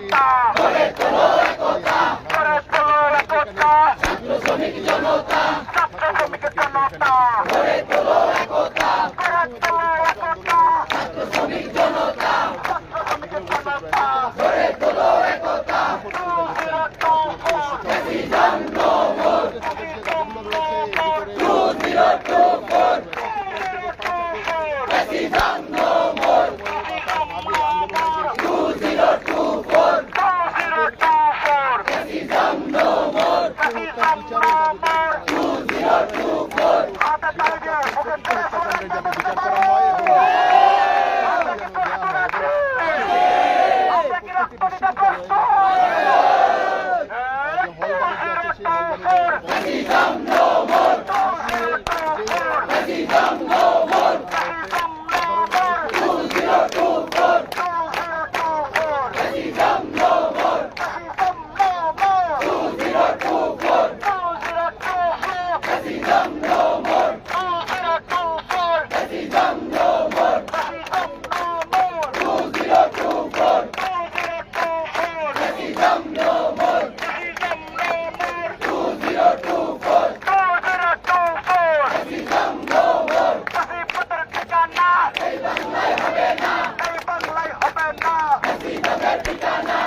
একতা করে তোলো একতা করে তোলো একতা ছাত্র শ্রমিক জনতা। ছাত্র শ্রমিক জনতা। করে তোলো একতা বাংলায় হবে না বাংলায় হবে না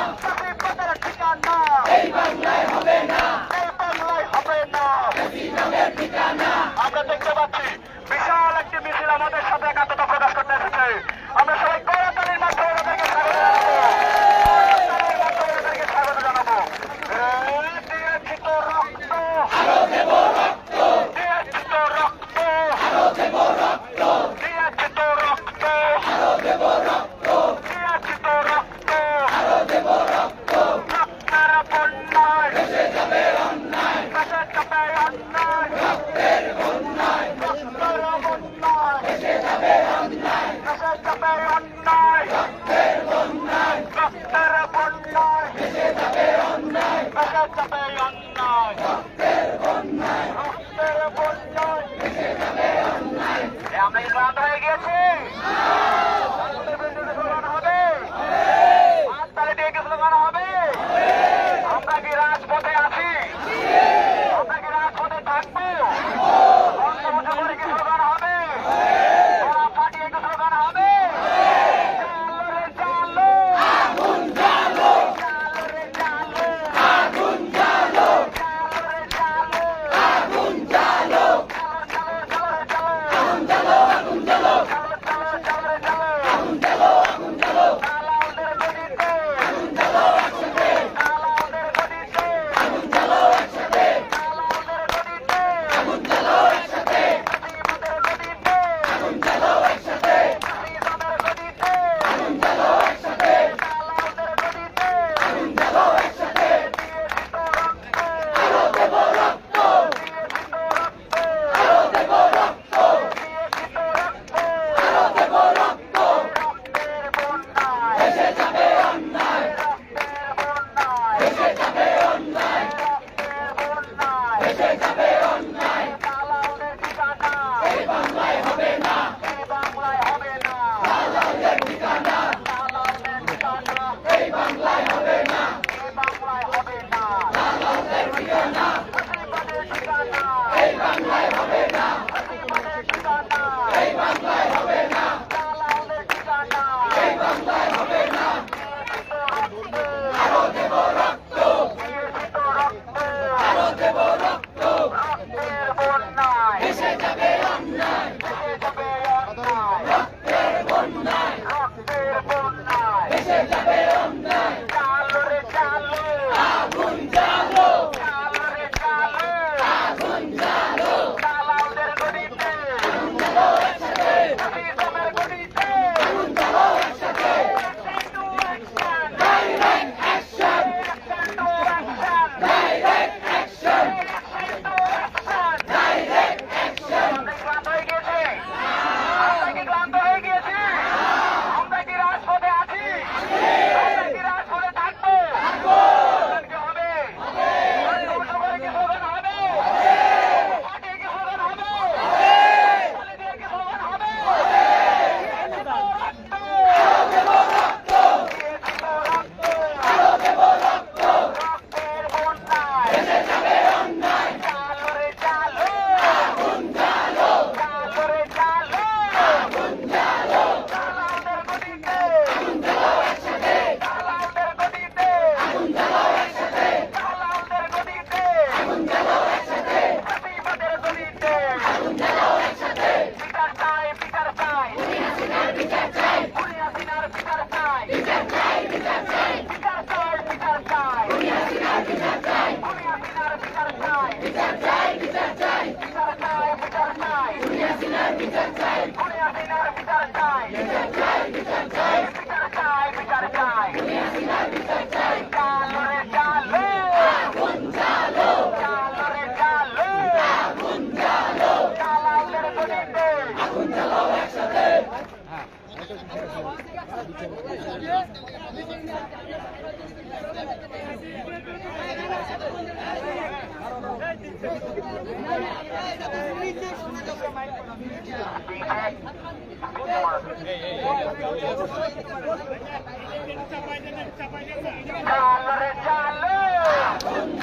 চালো রে চালো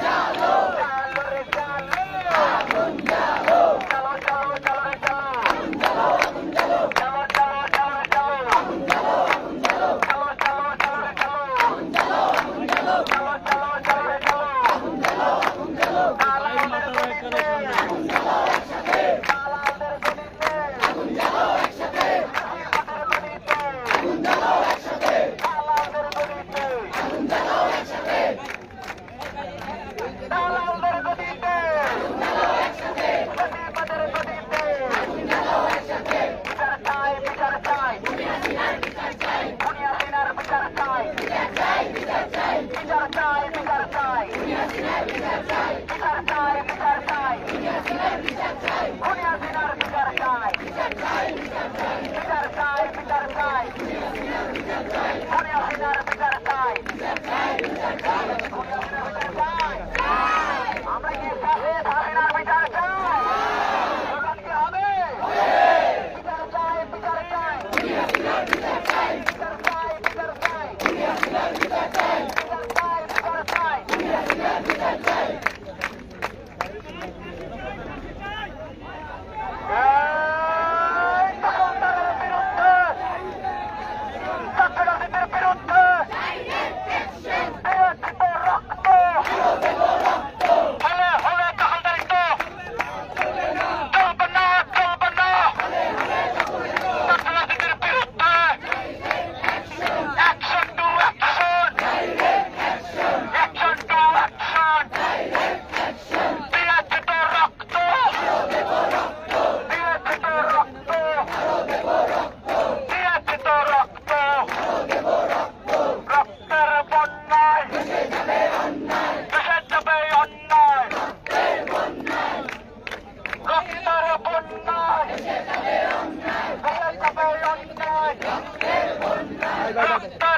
চালো go, go, go, go.